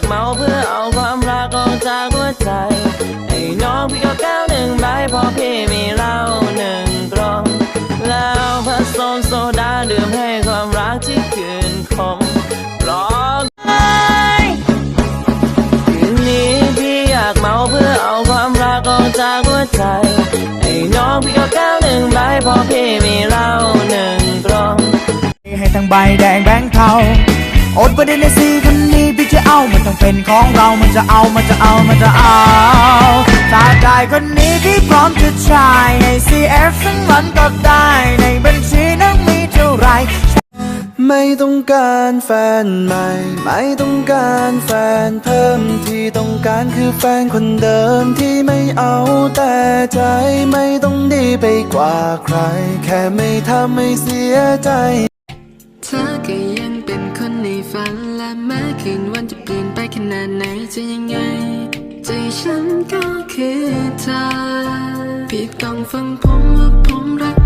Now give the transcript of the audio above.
ากเมาเพื่อเอาความรักออกจากหัวใจไอ้น้องพี่ก็แก้วหนึ่งใบพอพี่มีเหล้าหนึ่งกลองแล้วผสมโซดาดื่มให้ความรักที่คืนคงปลอกคืนนี้พี่อยากเมาเพื่อเอาความรักออกจากหัวใจไอ้น้องพี่ก็แก้วหนึ่งใบพอพี่มีเหล้าหนึ่งกลองให้ทั้งใบแดงแบงค์เทา อดประเด็นในสีคนนี้พี่จะเอา มันต้องเป็นของเรา มันจะเอา มันจะเอา มันจะเอา ถ้าได้คนนี้พี่พร้อมจะใช้ให้ CF ทั้งวันก็ได้ในบัญชีนั้นมีเท่าไหรไม่ต้องการแฟนใหม่ ไม่ต้องการแฟนเพิ่มที่ต้องการคือแฟนคนเดิมที่ไม่เอาแต่ใจไม่ต้องดีไปกว่าใคร แค่ไม่ทำให้เสียใจ เธอก็ยังเป็นคน ในฝันและแม้คืนวันจะเปลี่ยนไปขนาดไหนจะยังไงใจฉันก็คือเธอพี่ต้องฟังผมว่าผมรัก